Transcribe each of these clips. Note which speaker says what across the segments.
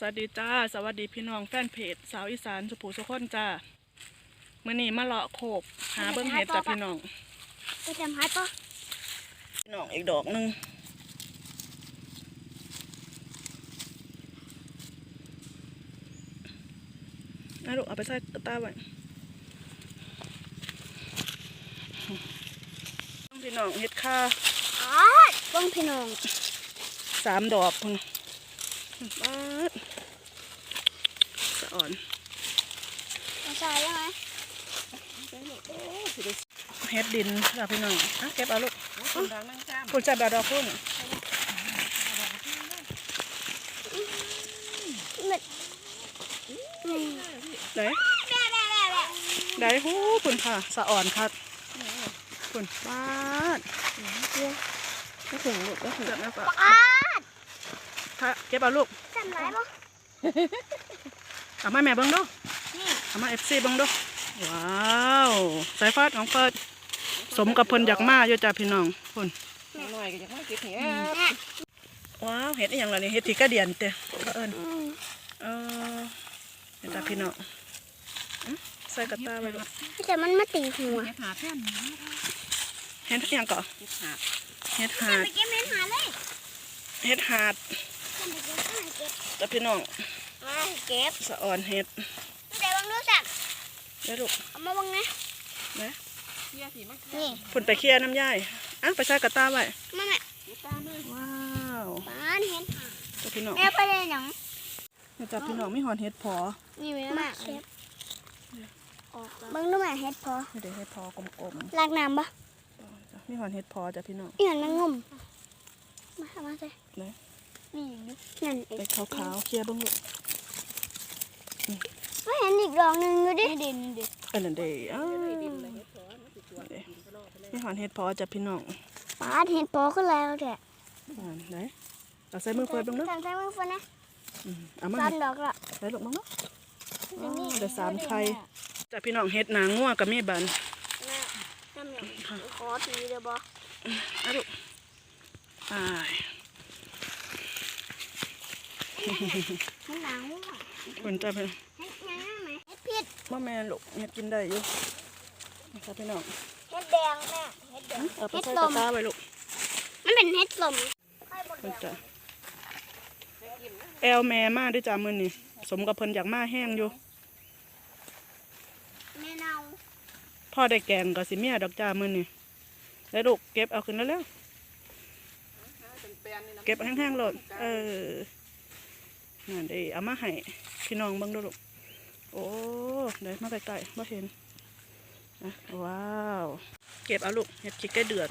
Speaker 1: สวัสดีจ้า สวัสดีพี่น้องแฟนเพจสาวอีสานสุภูสุคนจ้ามื่อนี้มาเลาะโขกหาเบิ้งเห็ดจ้าพี่น้อง
Speaker 2: ไปจำหายปะ
Speaker 1: พี่น้องอีกดอกหนึงนะลูกเอาไปใส่กระตาไว้พี่น้องเห็ดค่า
Speaker 2: อ๋อบ้องพี่น้อง
Speaker 1: สามดอกพุ่น ปาดสะอ่อน
Speaker 2: เอาใส่ยังไง
Speaker 1: เฮ็ดดินจ้าพี่น้องอะเก็บเอาลูก
Speaker 3: คนดังนั่งจ้าม
Speaker 1: คุณจะแบบดอกพุ่น
Speaker 2: มันนี่
Speaker 1: ไหน
Speaker 2: แม่แม่แม่แม่
Speaker 1: ได้หูคุณค่ะ สะอ่อนคัดคุณปาด
Speaker 3: ก็ถึงลูกก็ถึง
Speaker 1: เกิดนะปะ
Speaker 2: ปาด
Speaker 1: ถ้าเก็บเอาลูก
Speaker 2: จำไรปะ
Speaker 1: เอามาแม่เบิ้งดู
Speaker 2: นี่
Speaker 1: เอามาเอฟซีเบิ้งดูว้าวสายฟาดของเฟิดสมกับเพิ่นอยากมาอยู่จ้าพี่น้องคุณ
Speaker 3: หน่อยก็อยากมาเก็บเห็ด
Speaker 2: แม่
Speaker 1: ว้าวเฮ็ดอหย่างไรนี่เฮ็ดที่กระเดียนเต้ก็เอิญ
Speaker 2: อืม
Speaker 1: เออเห็นจ้าพี่น้องอื้อใส่กระตาไว้ลูก
Speaker 2: แต่มันมาตีหัว
Speaker 3: เห็ดหาแท่น
Speaker 1: เฮ็ดอหย่างก่อ
Speaker 3: เห็ดหา
Speaker 1: เฮ็ด
Speaker 2: จะ
Speaker 1: หาด
Speaker 2: ไปเก็บเม็ดหาเลย
Speaker 1: เฮ็ดหาด
Speaker 2: จะไปเก็บหาเก็บ
Speaker 1: จ้าพี่น้อง
Speaker 2: อ่าเก็บ
Speaker 1: สะอ่อนเฮ็ด
Speaker 2: เดี๋ยวบังดูสัก
Speaker 1: ได้ลูก
Speaker 2: เอามาบังนะ
Speaker 1: นะ
Speaker 3: เฮียสีมัน
Speaker 2: นี่
Speaker 1: พุ่นไปเคลียร์น้ำย่ายอะไปใส่กระตาไว้
Speaker 2: มาแม่
Speaker 3: ตาเลย
Speaker 1: ว้าว
Speaker 2: ปานเห็นหา
Speaker 1: จ้าพี่น้อง
Speaker 2: แม่ไปเลยหนัง
Speaker 1: นี่จ้าพี่น้องมีหอนเฮ็ดพอ
Speaker 2: นี่แม่มาเก็บบังดูแม่เฮ็ดพอ
Speaker 1: นี่เดี๋ยวเฮ็ดพอกลม
Speaker 2: ลากน้ำปะ
Speaker 1: ๆจ้ะมีหอนเฮ็ดพอจ้าพี่น้อง
Speaker 2: อีหยังมันงมมาเอามาใส่
Speaker 1: ไหน
Speaker 2: นี่นั่นเอง
Speaker 1: ไปขาวๆเคลียร์เบ้างลูก
Speaker 2: ไม่เห็นอีกดอกหนึ่งอยู่ดิดินดิ
Speaker 1: เอันนั้นเด้อ้าวมีหอนเฮ็ดพอจ้าพี่น้อง
Speaker 2: ปาดเห็นโปขึ้นแล้วแหละ
Speaker 1: อ่าไหนเอาใส่มือเปิดเบ้างเนาะ
Speaker 2: ใส่มือฝนนะ
Speaker 1: อืมเอามา
Speaker 2: สา
Speaker 1: ให้
Speaker 2: มดอกละ
Speaker 1: ใส่ลูกบ้างเนาะอ๋อเดี๋ยวสามไข่จ้าพี่น้องเฮ็ดหนางัวกับมีบัน
Speaker 2: แม่น้ำหนักขอทีเดียวบอ
Speaker 1: เอาลูกไป
Speaker 2: มันหนาวอะ
Speaker 1: คุณจ้าพี่
Speaker 2: เฮ็ดยังไงไหมเฮ็ดพิษ
Speaker 1: บ่แม่นลูกเฮ็ดกินได้อยู่จ้าพี่น้อง
Speaker 2: เฮ็ดแดงแม่เฮ็ดแดง
Speaker 1: เอาไป
Speaker 2: เฮ็ด
Speaker 1: ใส่
Speaker 2: ล
Speaker 1: กระ
Speaker 2: ม
Speaker 1: ตาไว้ลูก
Speaker 2: มันเป็นเฮ็ดลมค่อยบดแด
Speaker 1: คุณ
Speaker 2: ง
Speaker 1: จ้าแอลแม่มาด้วยจ้ามื้อนี้สมกับเพิ่นอยากมาแห้งอยู่
Speaker 2: แม่เนา
Speaker 1: พ่อได้แกงก็สิเมียดอกจ้ามื้อนี้แล้วลูกเก็บเอาขึ้นแล้วเร็ว
Speaker 3: เป็นแปลนนี่นะ
Speaker 1: เก็บแห้งๆโลดเออ นั่นเด้เอามาให้พี่น้องเบิ่งดูลูกโอ้เดี๋ยวมาใกล้ๆบ่เห็นนะว้าว เก็บเอาลูกเห็ดขี้ไก่เดือน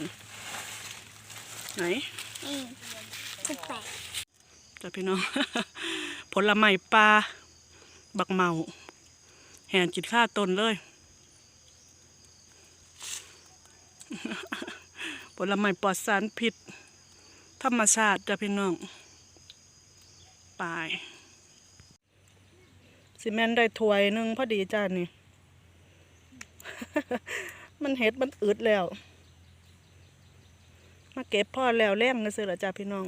Speaker 1: ไหน
Speaker 2: นี่สิบแปด
Speaker 1: จ้ะพี่น้อง ผลไม้ปลาบักเมาแห่นจิตค่าตนเลย ผลไม้ปลอดสารพิษ ธรรมชาติจ้ะพี่น้อง ปลายซีเมนได้ถ้วยหนึ่งพอดีจ้านี่ มันเห็ดมันอืดแล้ว มาเก็บพ่อแล้วแรงนะซื้อละจ้าพี่น้อง